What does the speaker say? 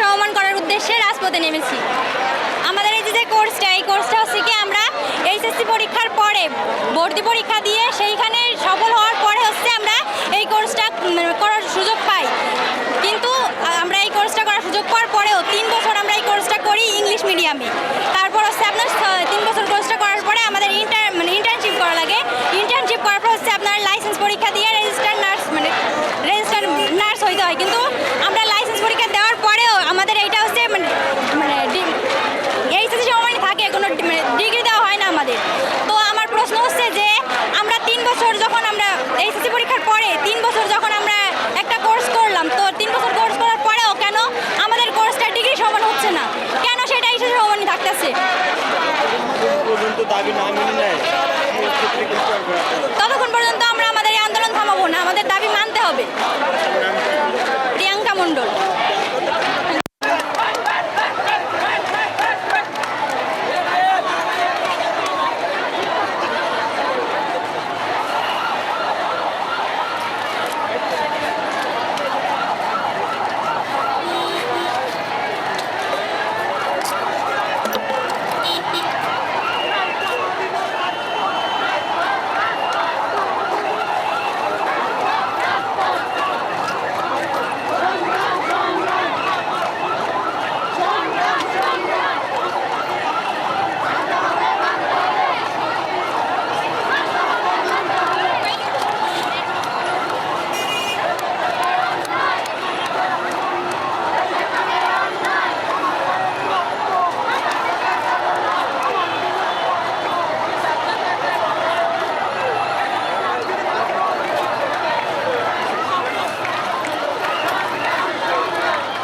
রাজপথে নেমেছি। আমাদের এই যে কোর্সটা এই কোর্সটা হচ্ছে কি আমরা এইচএসসি পরীক্ষার পরে ভর্তি পরীক্ষা দিয়ে সেইখানে সফল হওয়ার পরে হচ্ছে আমরা এই কোর্সটা করার সুযোগ পাই। কিন্তু আমরা এই কোর্সটা করার সুযোগ পাওয়ার পরেও তিন বছর আমরা এই কোর্সটা করি ইংলিশ মিডিয়ামে তারপর হচ্ছে আপনার ছ- তিন বছর কোর্সটা করার পরে আমাদের ইন্টার মানে ইন্টার্নশিপ করা লাগে ইন্টার্নশিপ করার পর হচ্ছে আপনার লাইসেন্স পরীক্ষা দিয়ে রেজিস্টার নার্স মানে রেজিস্টার নার্স হইতে হয় কিন্তু আমরা লাইসেন্স পরীক্ষা দেওয়ার পরেও আমাদের এইটা হচ্ছে মানে মানে এইচএসসি সমমানে থাকে কোনো ডি- মানে ডিগ্রি দেওয়া হয় না আমাদের তো আমার প্রশ্ন হচ্ছে যে আমরা তিন বছর যখন আমরা এইচএসসি পরীক্ষার পরে তিন বছর যখন আমরা একটা কোর্স করলাম তো তিন বছর কোর্স করার পরেও কেন আমাদের কোর্সটা ডিগ্রি সমান হচ্ছে না কেন সেটা এইচএসসি সমানই থাকতেছে পর্যন্ত দাবি না মেনে নেয়? ততক্ষণ পর্যন্ত আমরা আমাদের এই আন্দোলন থামাবো না আমাদের দাবি মানতে হবে। প্রিয়াঙ্কা মণ্ডল।